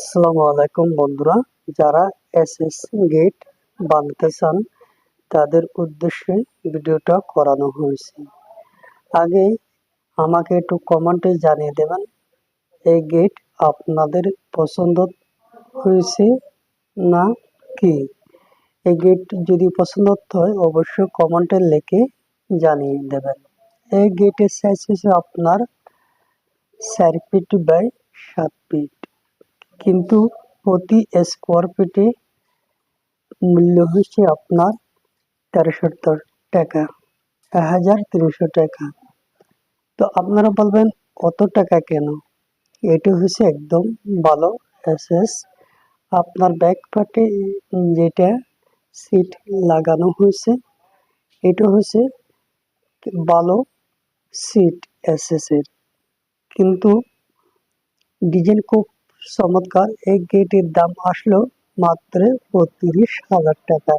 আসসালামু আলাইকুম বন্ধুরা, যারা এসএস গেট বানাতে চান তাদের উদ্দেশ্যে ভিডিওটা করানো হয়েছে। আগে আমাকে একটু কমেন্টে জানিয়ে দেবেন, এই গেট আপনাদের পছন্দ হয়েছে না কি? এই গেট যদি পছন্দ হয় অবশ্যই কমেন্টে লিখে জানিয়ে দেবেন। এই গেটের সাইজ হচ্ছে আপনার চার ফিট বাই সাত ফিট কিন্তু প্রতি স্কোয়ার ফিটে মূল্য হচ্ছে আপনার তেরোশো টাকা, এক হাজার তিনশো টাকা। তো আপনারা বলবেন কত টাকা কেন? এটা হচ্ছে একদম ভালো এসএস আপনার ব্যাক পার্টে যেটা সিট লাগানো হয়েছে, এটা হচ্ছে ভালো সিট এসএস এর। কিন্তু ডিজাইন খুব চমৎকার। এই গেটের দাম আসলো মাত্র বত্রিশ হাজার টাকা।